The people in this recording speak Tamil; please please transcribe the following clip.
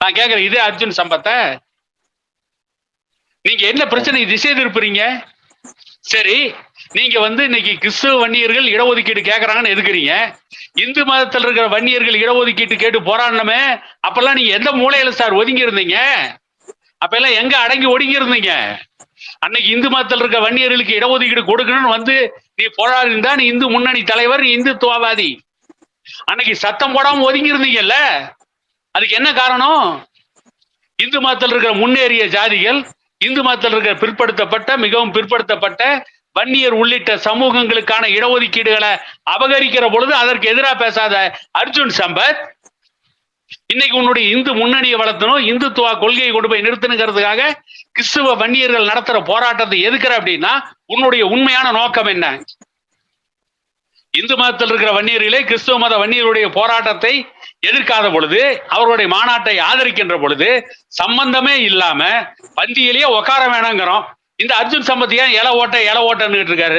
நான் கேக்குறேன் இதே அர்ஜுன் சம்பத்தை. நீங்க என்ன பிரச்சனை திசை திருப்புறீங்க? சரி நீங்க வந்து இன்னைக்கு கிறிஸ்துவ வன்னியர்கள் இடஒதுக்கீடு கேக்குறாங்கன்னு எதுக்குறீங்க? இந்து மதத்தில் இருக்கிற வன்னியர்கள் இடஒதுக்கீட்டு கேட்டு போராடணுமே அப்பெல்லாம் நீங்க எந்த மூலையில சார் ஒதுங்கி இருந்தீங்க அப்ப எல்லாம் எங்க அடங்கி ஒடுங்கி இருந்தீங்க அன்னைக்கு இந்து மதத்தில் இருக்க வன்னியர்களுக்கு இடஒதுக்கீடு கொடுக்கணும்னு வந்து நீ போராடி நீ இந்து முன்னணி தலைவர் நீ இந்துத்துவவாதி. அன்னைக்கு சத்தம் போடாம ஒதுங்கி இருந்தீங்கல்ல அதுக்கு என்ன காரணம்? இந்து மதத்தில் இருக்கிற முன்னேறிய ஜாதிகள் இந்து மதத்தில் இருக்கிற பிற்படுத்தப்பட்ட மிகவும் பிற்படுத்தப்பட்ட வன்னியர் உள்ளிட்ட சமூகங்களுக்கான இடஒதுக்கீடுகளை அபகரிக்கிற பொழுது அதற்கு எதிராக பேசாத அர்ஜுன் சம்பத் இன்னைக்கு உன்னுடைய இந்து முன்னணியை வளர்த்தணும் இந்துத்துவ கொள்கையை கொண்டு போய் நிறுத்தணுங்கிறதுக்காக கிறிஸ்துவ வன்னியர்கள் நடத்துற போராட்டத்தை எதுக்குற அப்படின்னா உன்னுடைய உண்மையான நோக்கம் என்ன? இந்து மதத்தில் இருக்கிற வன்னியர்களே கிறிஸ்துவ மத வன்னியருடைய போராட்டத்தை எதிர்க்காத பொழுது அவர்களுடைய மாநாட்டை ஆதரிக்கின்ற பொழுது சம்பந்தமே இல்லாம பந்தியிலேயே உட்கார வேணாங்கிறோம். இந்த அர்ஜுன் சம்பத் ஏன் இல ஓட்ட இல ஓட்டன்னு இருக்காரு.